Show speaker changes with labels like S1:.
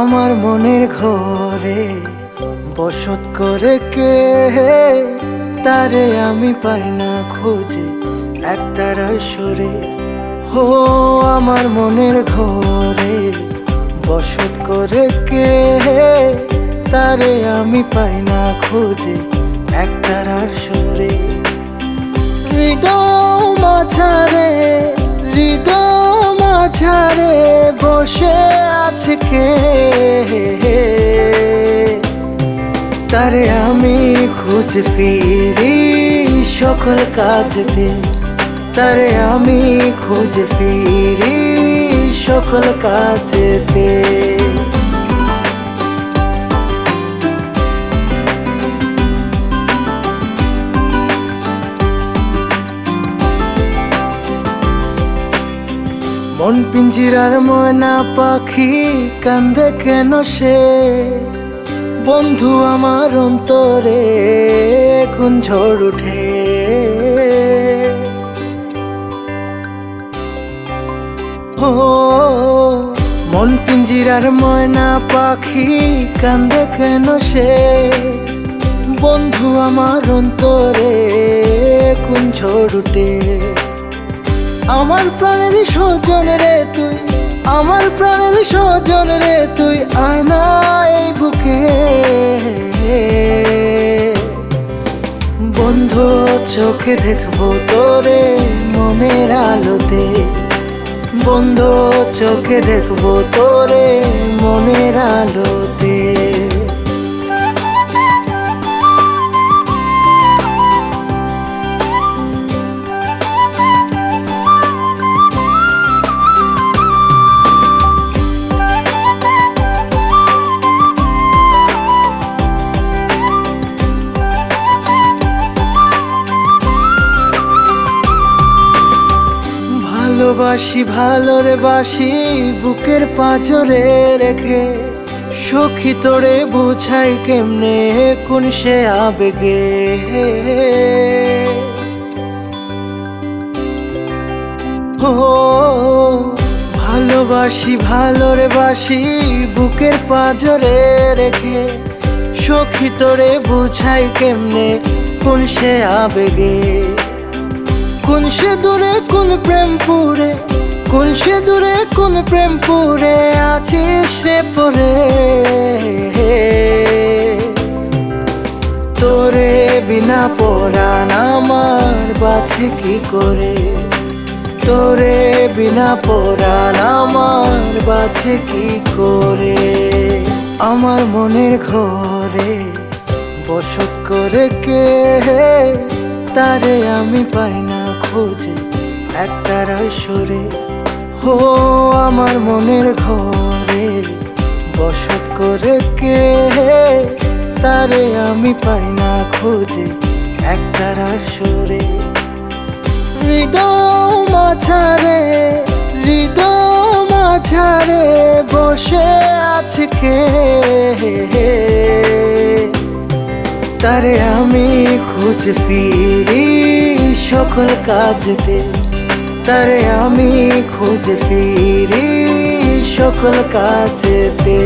S1: আমার মনের ঘরে বসত করে কে তারে আমি পাই না খোঁজে একতারা সরে। হো আমার মনের ঘরে বসত করে কে তারে আমি পাই না খুঁজে একটার সরে। মাঝারে, হৃদয় মাঝারে বসে আছে কে? তারে আমি খুঁজ ফিরি সকল কাজতে। তারে আমি খুঁজ ফিরি সকল কাজতে। মন পিঞ্জিরার ময়না পাখি কান্দে কেন সে? বন্ধু আমার অন্তরে কোন ঝড় উঠে। ও, মন পিঞ্জিরার ময়না পাখি কান্দে কেন সে? বন্ধু আমার অন্তরে কোন ঝড় উঠে। আমার প্রাণের স্বজন রে তুই, আমার প্রাণের স্বজন রে তুই আয়না এই বুকে। বন্ধু, চোখে দেখব তোরে মনের আলোতে। বন্ধু, চোখে দেখব তোরে মনের আলোতে। ভালোবাসি, ভালোরে বাসি, বুকের পাঁচরে রেখে সখী তোরে বুঝাই কেমনে, কোন সে আবেগে। ও, ভালোবাসি, ভালোরে বাসি, বুকের পাঁজরে রেখে সখী তোরে বুঝাই কেমনে, কোন সে আবেগে। কোন সে দূরে, কোন প্রেম পুরে? কোন সে দূরে, কোন প্রেম পুরে? আছিস রে পরে। তোরে বিনা পরাণ আমার বাছে কি করে? তোরে বিনা পরাণ আমার বাছে কি করে? আমার মনের ঘরে বসত করে কে তারে আমি পাই না খুঁজে একটার সরে হো আমার মনের ঘরে, বসত করে কে তারে আমি পাই না খুঁজে একটার সরে হৃদয় মাঝারে হৃদয় মাঝারে বসে আছে কে তারে আমি খোঁজ ফিরি সকল কাজতে। তারে আমি খোঁজ ফিরি সকল কাজতে।